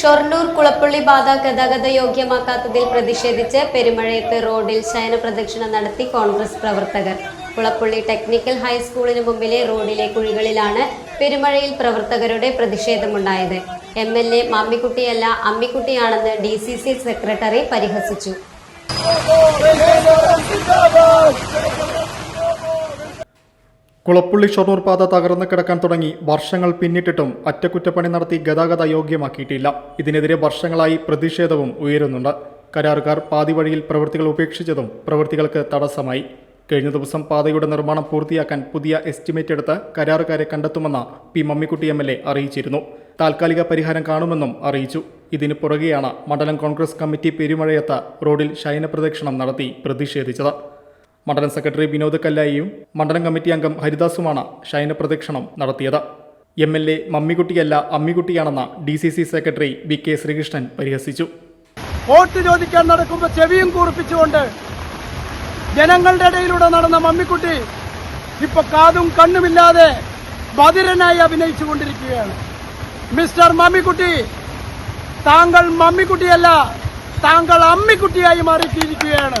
ഷൊർണൂർ കുളപ്പള്ളി പാത ഗതാഗത യോഗ്യമാക്കാത്തതിൽ പ്രതിഷേധിച്ച് പെരുമഴയത്ത് റോഡിൽ ശയന പ്രദക്ഷിണ നടത്തി കോൺഗ്രസ് പ്രവർത്തകർ കുളപ്പള്ളി ടെക്നിക്കൽ ഹൈസ്കൂളിന് മുമ്പിലെ റോഡിലെ കുഴികളിലാണ് പെരുമഴയിൽ പ്രവർത്തകരുടെ പ്രതിഷേധമുണ്ടായത് എം എൽ എ മമ്മിക്കുട്ടിയല്ല അമ്മിക്കുട്ടിയാണെന്ന് ഡി സി സി സെക്രട്ടറി പരിഹസിച്ചു കുളപ്പുള്ളി ഷൊർണൂർ പാത തകർന്നു കിടക്കാൻ തുടങ്ങി. വർഷങ്ങൾ പിന്നിട്ടിട്ടും അറ്റകുറ്റപ്പണി നടത്തി ഗതാഗത യോഗ്യമാക്കിയിട്ടില്ല. ഇതിനെതിരെ വർഷങ്ങളായി പ്രതിഷേധവും ഉയരുന്നുണ്ട്. കരാറുകാർ പാതി വഴിയിൽ പ്രവൃത്തികൾ ഉപേക്ഷിച്ചതും പ്രവൃത്തികൾക്ക് തടസ്സമായി. കഴിഞ്ഞ ദിവസം പാതയുടെ നിർമ്മാണം പൂർത്തിയാക്കാൻ പുതിയ എസ്റ്റിമേറ്റ് എടുത്ത് കരാറുകാരെ കണ്ടെത്തുമെന്ന് P Mammikutty M L A അറിയിച്ചിരുന്നു. താൽക്കാലിക പരിഹാരം കാണുമെന്നും അറിയിച്ചു. ഇതിനു പുറകെയാണ് മണ്ഡലം കോൺഗ്രസ് കമ്മിറ്റി പെരുമഴയത്ത് റോഡിൽ ശയനപ്രദക്ഷിണം നടത്തി പ്രതിഷേധിച്ചത്. മണ്ഡലം സെക്രട്ടറി വിനോദ് കല്ലായിയും മണ്ഡലം കമ്മിറ്റി അംഗം ഹരിദാസുമാണ് ശയന പ്രദക്ഷിണം നടത്തിയത്. എം എൽ എ മമ്മിക്കുട്ടിയല്ല അമ്മിക്കുട്ടിയാണെന്ന് D C C secretary V K Sreekrishnan പരിഹസിച്ചു. വോട്ട് ചോദിക്കാൻ നടക്കുമ്പോൾ ചെവിയും കൂർപ്പിച്ചുകൊണ്ട് ജനങ്ങളുടെ ഇടയിലൂടെ നടന്ന മമ്മിക്കുട്ടി ഇപ്പൊ കാതും കണ്ണുമില്ലാതെ ബധിരനായി അഭിനയിച്ചു കൊണ്ടിരിക്കുകയാണ് മിസ്റ്റർ മമ്മിക്കുട്ടി താങ്കൾ മമ്മിക്കുട്ടിയല്ല താങ്കൾ അമ്മിക്കുട്ടിയായി മാറിയിരിക്കുകയാണ്.